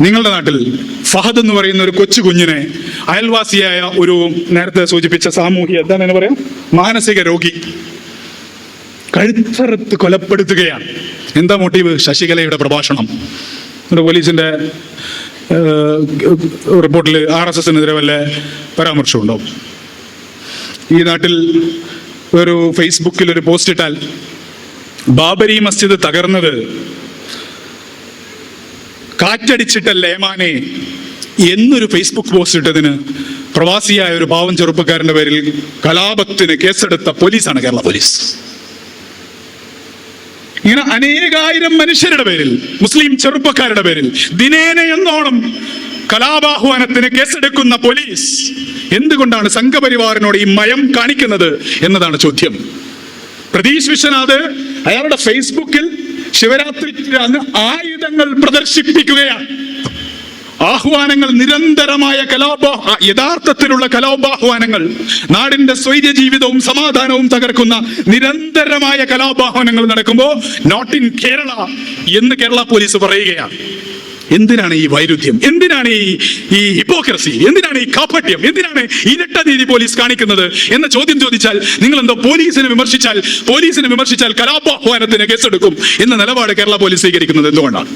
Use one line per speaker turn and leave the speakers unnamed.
നിങ്ങളുടെ നാട്ടിൽ ഫഹദ് എന്ന് പറയുന്ന ഒരു കൊച്ചു കുഞ്ഞിനെ അയൽവാസിയായ ഒരു നേരത്തെ സൂചിപ്പിച്ച സാമൂഹ്യ എന്താണ് എന്ന് പറയാം? മാനസിക രോഗി കഴുത്തറുത്ത് കൊലപ്പെടുത്തുകയാണ്. എന്താ മോട്ടീവ് ശശികലയുടെ പ്രഭാഷണം. ഒരു പോലീസിന്റെ റിപ്പോർട്ടിൽ ആർ എസ് എസിനെതിരെ വല്ല പരാമർശമുണ്ടോ? ഈ നാട്ടിൽ ഒരു ഫേസ്ബുക്കിൽ ഒരു പോസ്റ്റ് ഇട്ടാൽ ബാബരി മസ്ജിദ് തകർന്നത് കാറ്റടിച്ചിട്ടല്ലേ ഏമാനെ എന്നൊരു ഫേസ്ബുക്ക് പോസ്റ്റ് ഇട്ടതിന് പ്രവാസിയായ ഒരു പാവം ചെറുപ്പക്കാരന്റെ പേരിൽ കലാപത്തിന് കേസെടുത്ത പോലീസാണ് കേരള പോലീസ്. ഇങ്ങനെ അനേകായിരം മനുഷ്യരുടെ പേരിൽ മുസ്ലിം ചെറുപ്പക്കാരുടെ പേരിൽ ദിനേന എന്നോണം കലാപാഹ്വാനത്തിന് കേസെടുക്കുന്ന പോലീസ് എന്തുകൊണ്ടാണ് സംഘപരിവാറിനോട് ഈ മയം കാണിക്കുന്നത് എന്നതാണ് ചോദ്യം. പ്രതീഷ് വിശ്വനാഥ് അയാളുടെ ഫേസ്ബുക്കിൽ ശിവരാത്രിക്ക് അന്ന് ആയുധങ്ങൾ പ്രദർശിപ്പിക്കുകയാണ്. ആഹ്വാനങ്ങൾ നിരന്തരമായ കലാപ യഥാർത്ഥത്തിലുള്ള കലാപാഹ്വാനങ്ങൾ നാടിന്റെ സ്വൈര്യ ജീവിതവും സമാധാനവും തകർക്കുന്ന നിരന്തരമായ കലാപാഹ്വാനങ്ങൾ നടക്കുമ്പോൾ നോട്ട് ഇൻ കേരള എന്ന് കേരള പോലീസ് പറയുകയാണ്. എന്തിനാണ് ഈ വൈരുദ്ധ്യം? എന്തിനാണ് ഈ ഈ ഹിപ്പോക്രസി എന്തിനാണ് ഈ കാപ്പട്യം എന്തിനാണ് ഇരട്ട നീതി പോലീസ് കാണിക്കുന്നത്? എന്ന ചോദ്യം ചോദിച്ചാൽ നിങ്ങൾ എന്തോ പോലീസിനെ വിമർശിച്ചാൽ പോലീസിനെ വിമർശിച്ചാൽ കലാപാഹ്വാനത്തിന് കേസെടുക്കും എന്ന നിലപാട് കേരള പോലീസ് സ്വീകരിക്കുന്നത് എന്തുകൊണ്ടാണ്?